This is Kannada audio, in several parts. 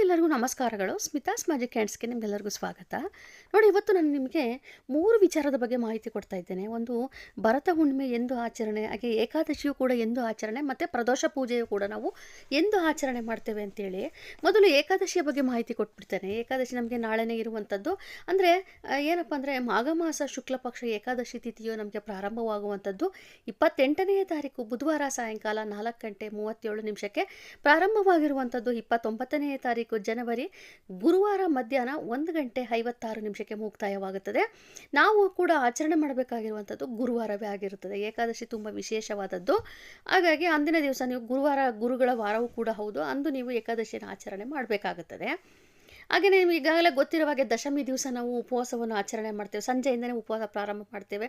ಎಲ್ಲರಿಗೂ ನಮಸ್ಕಾರಗಳು. ಸ್ಮಿತಾಸ್ ಮ್ಯಾಜಿಕ್ ಹ್ಯಾಂಡ್ಸ್ಗೆ ನಿಮಗೆಲ್ಲರಿಗೂ ಸ್ವಾಗತ. ನೋಡಿ, ಇವತ್ತು ನಾನು ನಿಮಗೆ ಮೂರು ವಿಚಾರದ ಬಗ್ಗೆ ಮಾಹಿತಿ ಕೊಡ್ತಾ ಇದ್ದೇನೆ. ಒಂದು, ಭರತ ಹುಣ್ಣಿಮೆ ಎಂದು ಆಚರಣೆ, ಹಾಗೆ ಏಕಾದಶಿಯು ಕೂಡ ಎಂದು ಆಚರಣೆ, ಮತ್ತು ಪ್ರದೋಷ ಪೂಜೆಯು ಕೂಡ ನಾವು ಎಂದು ಆಚರಣೆ ಮಾಡ್ತೇವೆ ಅಂತೇಳಿ. ಮೊದಲು ಏಕಾದಶಿಯ ಬಗ್ಗೆ ಮಾಹಿತಿ ಕೊಟ್ಬಿಡ್ತೇನೆ. ಏಕಾದಶಿ ನಮಗೆ ನಾಳೆನೇ ಇರುವಂಥದ್ದು. ಅಂದರೆ ಏನಪ್ಪ ಅಂದರೆ, ಮಾಘ ಮಾಸ ಶುಕ್ಲ ಪಕ್ಷ ಏಕಾದಶಿ ತಿಥಿಯು ನಮಗೆ ಪ್ರಾರಂಭವಾಗುವಂಥದ್ದು. ಇಪ್ಪತ್ತೆಂಟನೆಯ ತಾರೀಕು ಬುಧವಾರ ಸಾಯಂಕಾಲ ನಾಲ್ಕು ಗಂಟೆ ಮೂವತ್ತೇಳು ನಿಮಿಷಕ್ಕೆ ಪ್ರಾರಂಭವಾಗಿರುವಂಥದ್ದು. ಇಪ್ಪತ್ತೊಂಬತ್ತನೆಯ ತಾರೀಕು ಜನವರಿ ಗುರುವಾರ ಮಧ್ಯಾಹ್ನ ಒಂದು ಗಂಟೆ ಐವತ್ತಾರು ನಿಮಿಷಕ್ಕೆ ಮುಕ್ತಾಯವಾಗುತ್ತದೆ. ನಾವು ಕೂಡ ಆಚರಣೆ ಮಾಡಬೇಕಾಗಿರುವಂಥದ್ದು ಗುರುವಾರವೇ ಆಗಿರುತ್ತದೆ. ಏಕಾದಶಿ ತುಂಬ ವಿಶೇಷವಾದದ್ದು. ಹಾಗಾಗಿ ಅಂದಿನ ದಿವಸ ನೀವು ಗುರುವಾರ ಗುರುಗಳ ವಾರವೂ ಕೂಡ ಹೌದು. ಅಂದು ನೀವು ಏಕಾದಶಿಯನ್ನು ಆಚರಣೆ ಮಾಡಬೇಕಾಗುತ್ತದೆ. ಹಾಗೆ ನೀವು ಈಗಾಗಲೇ ಗೊತ್ತಿರುವ ಹಾಗೆ ದಶಮಿ ದಿವಸ ನಾವು ಉಪವಾಸವನ್ನು ಆಚರಣೆ ಮಾಡ್ತೇವೆ. ಸಂಜೆಯಿಂದನೇ ಉಪವಾಸ ಪ್ರಾರಂಭ ಮಾಡ್ತೇವೆ.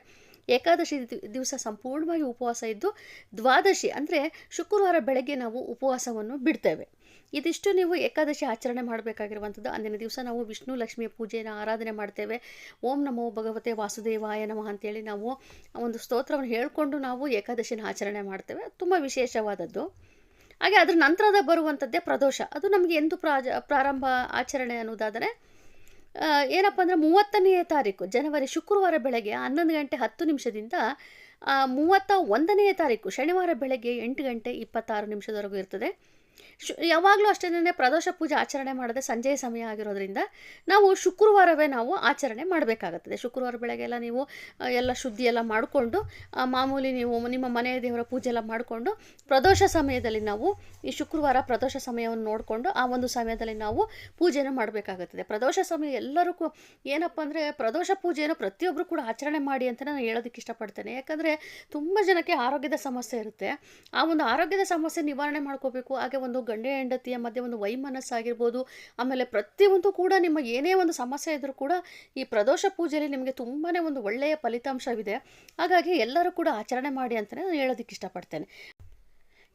ಏಕಾದಶಿ ದಿವಸ ಸಂಪೂರ್ಣವಾಗಿ ಉಪವಾಸ ಇದ್ದು ದ್ವಾದಶಿ ಅಂದರೆ ಶುಕ್ರವಾರ ಬೆಳಗ್ಗೆ ನಾವು ಉಪವಾಸವನ್ನು ಬಿಡ್ತೇವೆ. ಇದಿಷ್ಟು ನೀವು ಏಕಾದಶಿ ಆಚರಣೆ ಮಾಡಬೇಕಾಗಿರುವಂಥದ್ದು. ಅಂದಿನ ದಿವಸ ನಾವು ವಿಷ್ಣು ಲಕ್ಷ್ಮಿಯ ಪೂಜೆಯನ್ನು ಆರಾಧನೆ ಮಾಡ್ತೇವೆ. ಓಂ ನಮೋ ಭಗವತೆ ವಾಸುದೇವಾಯ ನಮಃ ಅಂತೇಳಿ ನಾವು ಒಂದು ಸ್ತೋತ್ರವನ್ನು ಹೇಳಿಕೊಂಡು ನಾವು ಏಕಾದಶಿನ ಆಚರಣೆ ಮಾಡ್ತೇವೆ. ತುಂಬ ವಿಶೇಷವಾದದ್ದು. ಹಾಗೆ ಅದರ ನಂತರದ ಬರುವಂಥದ್ದೇ ಪ್ರದೋಷ. ಅದು ನಮಗೆ ಎಂದು ಪ್ರಾಜ, ಪ್ರಾರಂಭ ಆಚರಣೆ ಅನ್ನೋದಾದರೆ ಏನಪ್ಪ ಅಂದರೆ ಮೂವತ್ತನೆಯ ತಾರೀಕು, ಜನವರಿ ಶುಕ್ರವಾರ ಬೆಳಗ್ಗೆ ಹನ್ನೊಂದು ಗಂಟೆ ಹತ್ತು ನಿಮಿಷದಿಂದ ಮೂವತ್ತ ಒಂದನೆಯ ತಾರೀಕು ಶನಿವಾರ ಬೆಳಗ್ಗೆ ಎಂಟು ಗಂಟೆ ಇಪ್ಪತ್ತಾರು ನಿಮಿಷದವರೆಗೂ ಇರ್ತದೆ. ಶು, ಯಾವಾಗಲೂ ಅಷ್ಟೇ ಪ್ರದೋಷ ಪೂಜೆ ಆಚರಣೆ ಮಾಡದೆ ಸಂಜೆಯ ಸಮಯ ಆಗಿರೋದ್ರಿಂದ ನಾವು ಶುಕ್ರವಾರವೇ ನಾವು ಆಚರಣೆ ಮಾಡಬೇಕಾಗುತ್ತದೆ. ಶುಕ್ರವಾರ ಬೆಳಗ್ಗೆ ಎಲ್ಲ ನೀವು ಎಲ್ಲ ಶುದ್ಧಿ ಎಲ್ಲ ಮಾಡಿಕೊಂಡು ಮಾಮೂಲಿ ನೀವು ನಿಮ್ಮ ಮನೆಯ ದೇವರ ಪೂಜೆ ಎಲ್ಲ ಮಾಡಿಕೊಂಡು, ಪ್ರದೋಷ ಸಮಯದಲ್ಲಿ ನಾವು ಈ ಶುಕ್ರವಾರ ಪ್ರದೋಷ ಸಮಯವನ್ನು ನೋಡಿಕೊಂಡು ಆ ಒಂದು ಸಮಯದಲ್ಲಿ ನಾವು ಪೂಜೆಯನ್ನು ಮಾಡಬೇಕಾಗುತ್ತದೆ. ಪ್ರದೋಷ ಸಮಯ ಎಲ್ಲರಿಗೂ ಏನಪ್ಪ ಅಂದರೆ ಪ್ರದೋಷ ಪೂಜೆಯನ್ನು ಪ್ರತಿಯೊಬ್ಬರು ಕೂಡ ಆಚರಣೆ ಮಾಡಿ ಅಂತ ನಾನು ಹೇಳೋದಕ್ಕೆ ಇಷ್ಟಪಡ್ತೇನೆ. ಯಾಕಂದರೆ ತುಂಬ ಜನಕ್ಕೆ ಆರೋಗ್ಯದ ಸಮಸ್ಯೆ ಇರುತ್ತೆ. ಆ ಒಂದು ಆರೋಗ್ಯದ ಸಮಸ್ಯೆ ನಿವಾರಣೆ ಮಾಡ್ಕೋಬೇಕು, ಹಾಗೆ ಒಂದು ಗಂಡ ಹೆಂಡತಿಯ ಮಧ್ಯೆ ಒಂದು ವೈಮನಸ್ಸಾಗಿರ್ಬೋದು, ಆಮೇಲೆ ಪ್ರತಿಯೊಂದು ಕೂಡ ನಿಮ್ಮ ಏನೇ ಒಂದು ಸಮಸ್ಯೆ ಇದ್ದರೂ ಕೂಡ ಈ ಪ್ರದೋಷ ಪೂಜೆಯಲ್ಲಿ ನಿಮಗೆ ತುಂಬಾ ಒಂದು ಒಳ್ಳೆಯ ಫಲಿತಾಂಶವಿದೆ. ಹಾಗಾಗಿ ಎಲ್ಲರೂ ಕೂಡ ಆಚರಣೆ ಮಾಡಿ ಅಂತಲೇ ನಾನು ಹೇಳೋದಕ್ಕೆ ಇಷ್ಟಪಡ್ತೇನೆ.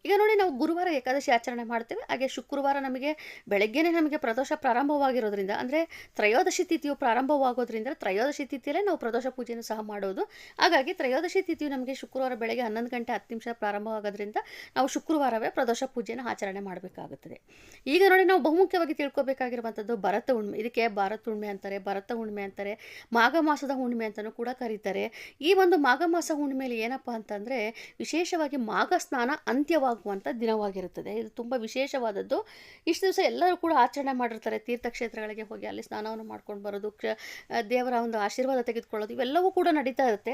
ಈಗ ನೋಡಿ ನಾವು ಗುರುವಾರ ಏಕಾದಶಿ ಆಚರಣೆ ಮಾಡ್ತೇವೆ. ಹಾಗೆ ಶುಕ್ರವಾರ ನಮಗೆ ಬೆಳಗ್ಗೆನೇ ನಮಗೆ ಪ್ರದೋಷ ಪ್ರಾರಂಭವಾಗಿರೋದ್ರಿಂದ, ಅಂದರೆ ತ್ರಯೋದಶಿ ತಿಥಿಯು ಪ್ರಾರಂಭವಾಗೋದ್ರಿಂದ ತ್ರಯೋದಶಿ ತಿಥಿಯಲ್ಲೇ ನಾವು ಪ್ರದೋಷ ಪೂಜೆಯನ್ನು ಸಹ ಮಾಡೋದು. ಹಾಗಾಗಿ ತ್ರಯೋದಶಿ ತಿಥಿಯು ನಮಗೆ ಶುಕ್ರವಾರ ಬೆಳಗ್ಗೆ ಹನ್ನೊಂದು ಗಂಟೆ ಹತ್ತು ನಿಮಿಷ ಪ್ರಾರಂಭವಾಗೋದ್ರಿಂದ ನಾವು ಶುಕ್ರವಾರವೇ ಪ್ರದೋಷ ಪೂಜೆಯನ್ನು ಆಚರಣೆ ಮಾಡಬೇಕಾಗುತ್ತದೆ. ಈಗ ನೋಡಿ ನಾವು ಬಹುಮುಖ್ಯವಾಗಿ ತಿಳ್ಕೊಬೇಕಾಗಿರುವಂಥದ್ದು ಭರತ ಹುಣ್ಣಿಮೆ. ಇದಕ್ಕೆ ಭರತ ಹುಣ್ಣಿಮೆ ಅಂತಾರೆ, ಭರತ ಹುಣ್ಣಿಮೆ ಅಂತಾರೆ, ಮಾಘ ಮಾಸದ ಹುಣ್ಣಿಮೆ ಅಂತಲೂ ಕೂಡ ಕರೀತಾರೆ. ಈ ಒಂದು ಮಾಘ ಮಾಸ ಹುಣ್ಣಿಮೆಯಲ್ಲಿ ಏನಪ್ಪ ಅಂತಂದರೆ ವಿಶೇಷವಾಗಿ ಮಾಘ ಸ್ನಾನ ಅಂತ್ಯವಾಗುವಂಥ ದಿನವಾಗಿರುತ್ತದೆ. ಇದು ತುಂಬ ವಿಶೇಷವಾದದ್ದು. ಇಷ್ಟು ದಿವಸ ಎಲ್ಲರೂ ಕೂಡ ಆಚರಣೆ ಮಾಡಿರ್ತಾರೆ. ತೀರ್ಥಕ್ಷೇತ್ರಗಳಿಗೆ ಹೋಗಿ ಅಲ್ಲಿ ಸ್ನಾನವನ್ನು ಮಾಡ್ಕೊಂಡು ಬರೋದು, ಕ್ಷ ದೇವರ ಒಂದು ಆಶೀರ್ವಾದ ತೆಗೆದುಕೊಳ್ಳೋದು, ಇವೆಲ್ಲವೂ ಕೂಡ ನಡೀತಾ ಇರುತ್ತೆ.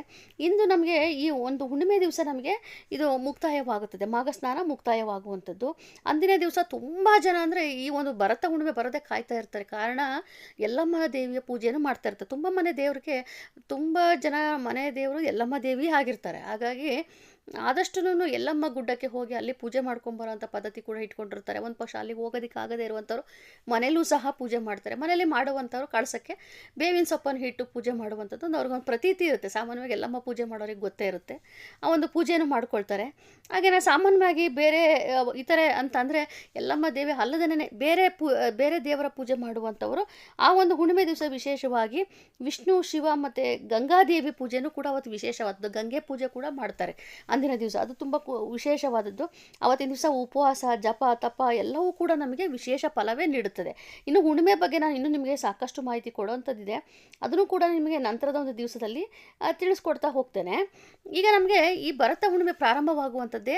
ಇಂದು ನಮಗೆ ಈ ಒಂದು ಹುಣ್ಣಿಮೆ ದಿವಸ ನಮಗೆ ಇದು ಮುಕ್ತಾಯವಾಗುತ್ತದೆ. ಮಾಘ ಸ್ನಾನ ಮುಕ್ತಾಯವಾಗುವಂಥದ್ದು. ಅಂದಿನ ದಿವಸ ತುಂಬ ಜನ ಅಂದರೆ ಈ ಒಂದು ಭರತ ಹುಣ್ಣಿಮೆ ಬರೋದೇ ಕಾಯ್ತಾ ಇರ್ತಾರೆ. ಕಾರಣ ಎಲ್ಲಮ್ಮ ದೇವಿಯ ಪೂಜೆಯನ್ನು ಮಾಡ್ತಾ ಇರ್ತಾರೆ. ತುಂಬ ಮನೆ ದೇವರಿಗೆ ತುಂಬ ಜನ ಮನೆ ದೇವರು ಎಲ್ಲಮ್ಮ ದೇವಿ ಆಗಿರ್ತಾರೆ. ಹಾಗಾಗಿ ಆದಷ್ಟು ಎಲ್ಲಮ್ಮ ಗುಡ್ಡಕ್ಕೆ ಹೋಗಿ ಅಲ್ಲಿ ಪೂಜೆ ಮಾಡ್ಕೊಂಬರೋಂಥ ಪದ್ಧತಿ ಕೂಡ ಇಟ್ಕೊಂಡಿರ್ತಾರೆ. ಒಂದು ಪಕ್ಷ ಅಲ್ಲಿಗೆ ಹೋಗೋದಕ್ಕೆ ಆಗದೇ ಇರುವಂಥವ್ರು ಮನೇಲೂ ಸಹ ಪೂಜೆ ಮಾಡ್ತಾರೆ. ಮನೇಲಿ ಮಾಡುವಂಥವ್ರು ಕಳ್ಸೋಕ್ಕೆ ಬೇವಿನ ಸೊಪ್ಪನ್ನು ಹಿಟ್ಟು ಪೂಜೆ ಮಾಡುವಂಥದ್ದು ಒಂದು ಅವ್ರಿಗೊಂದು ಪ್ರತೀತಿ ಇರುತ್ತೆ. ಸಾಮಾನ್ಯವಾಗಿ ಎಲ್ಲಮ್ಮ ಪೂಜೆ ಮಾಡೋರಿಗೆ ಗೊತ್ತೇ ಇರುತ್ತೆ. ಆ ಒಂದು ಪೂಜೆಯನ್ನು ಮಾಡ್ಕೊಳ್ತಾರೆ. ಹಾಗೆಯೇ ಸಾಮಾನ್ಯವಾಗಿ ಬೇರೆ ಇತರೆ ಅಂತಂದರೆ ಎಲ್ಲಮ್ಮ ದೇವಿ ಅಲ್ಲದೇ ಬೇರೆ ಪೂ, ಬೇರೆ ದೇವರ ಪೂಜೆ ಮಾಡುವಂಥವರು ಆ ಒಂದು ಹುಣ್ಣಿಮೆ ದಿವಸ ವಿಶೇಷವಾಗಿ ವಿಷ್ಣು, ಶಿವ ಮತ್ತು ಗಂಗಾದೇವಿ ಪೂಜೆನೂ ಕೂಡ ಅವತ್ತು ವಿಶೇಷವಾದದ್ದು ಗಂಗೆ ಪೂಜೆ ಕೂಡ ಮಾಡ್ತಾರೆ. ಅಂದಿನ ದಿವಸ. ಅದು ತುಂಬ ವಿಶೇಷವಾದದ್ದು. ಅವತ್ತಿನ ದಿವಸ ಉಪವಾಸ, ಜಪ, ತಪ ಎಲ್ಲವೂ ಕೂಡ ನಮಗೆ ವಿಶೇಷ ಫಲವೇ ನೀಡುತ್ತದೆ. ಇನ್ನು ಹುಣ್ಣಿಮೆ ಬಗ್ಗೆ ನಾನು ಇನ್ನೂ ನಿಮಗೆ ಸಾಕಷ್ಟು ಮಾಹಿತಿ ಕೊಡುವಂಥದ್ದಿದೆ. ಅದನ್ನು ಕೂಡ ನಿಮಗೆ ನಂತರದ ಒಂದು ದಿವಸದಲ್ಲಿ ತಿಳಿಸ್ಕೊಡ್ತಾ ಹೋಗ್ತೇನೆ. ಈಗ ನಮಗೆ ಈ ಭರತ ಹುಣ್ಣಿಮೆ ಪ್ರಾರಂಭವಾಗುವಂಥದ್ದೇ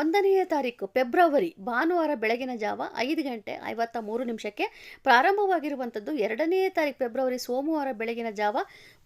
ಒಂದನೆಯ ತಾರೀಕು, ಫೆಬ್ರವರಿ, ಭಾನುವಾರ ಬೆಳಗಿನ ಜಾವ ಐದು ಗಂಟೆ ಐವತ್ತ ಮೂರು ನಿಮಿಷಕ್ಕೆ ಪ್ರಾರಂಭವಾಗಿರುವಂಥದ್ದು ಎರಡನೇ ತಾರೀಕು, ಫೆಬ್ರವರಿ, ಸೋಮವಾರ ಬೆಳಗಿನ ಜಾವ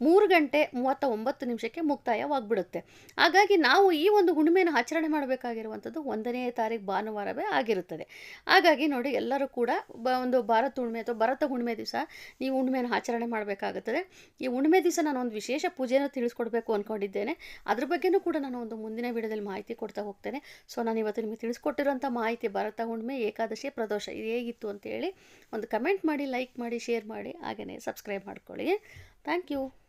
ಮೂರು ಗಂಟೆ ಮೂವತ್ತ ಒಂಬತ್ತು ನಿಮಿಷಕ್ಕೆ ಮುಕ್ತಾಯವಾಗಿಬಿಡುತ್ತೆ. ಹಾಗಾಗಿ ನಾವು ಈ ಒಂದು ಹುಣ್ಣಿಮೆಯನ್ನು ಆಚರಣೆ ಮಾಡಬೇಕಾಗಿರುವಂಥದ್ದು ಒಂದನೇ ತಾರೀಕು ಭಾನುವಾರವೇ ಆಗಿರುತ್ತದೆ. ಹಾಗಾಗಿ ನೋಡಿ, ಎಲ್ಲರೂ ಕೂಡ ಬ, ಒಂದು ಭಾರತ ಹುಣ್ಣಿಮೆ ಅಥವಾ ಭರತ ಹುಣ್ಣಿಮೆ ದಿವಸ ನೀವು ಹುಣ್ಣಿಮೆಯನ್ನು ಆಚರಣೆ ಮಾಡಬೇಕಾಗುತ್ತದೆ. ಈ ಹುಣ್ಣಿಮೆ ದಿವಸ ನಾನು ಒಂದು ವಿಶೇಷ ಪೂಜೆಯನ್ನು ತಿಳಿಸ್ಕೊಡ್ಬೇಕು ಅಂದ್ಕೊಂಡಿದ್ದೇನೆ ಅದ್ರ ಬಗ್ಗೆನೂ ಕೂಡ ನಾನು ಒಂದು ಮುಂದಿನ ವಿಡಿಯೋದಲ್ಲಿ ಮಾಹಿತಿ ಕೊಡ್ತಾ ಹೋಗ್ತೇನೆ. ಸೊ, ನಾನು ಇವತ್ತು ನಿಮಗೆ ತಿಳಿಸ್ಕೊಟ್ಟಿರುವಂಥ ಮಾಹಿತಿ ಭರತ ಹುಣ್ಣಿಮೆ, ಏಕಾದಶಿ, ಪ್ರದೋಷ ಇದು ಹೇಗಿತ್ತು ಅಂತೇಳಿ ಒಂದು ಕಮೆಂಟ್ ಮಾಡಿ, ಲೈಕ್ ಮಾಡಿ, ಶೇರ್ ಮಾಡಿ, ಹಾಗೆಯೇ ಸಬ್ಸ್ಕ್ರೈಬ್ ಮಾಡ್ಕೊಳ್ಳಿ. Thank you.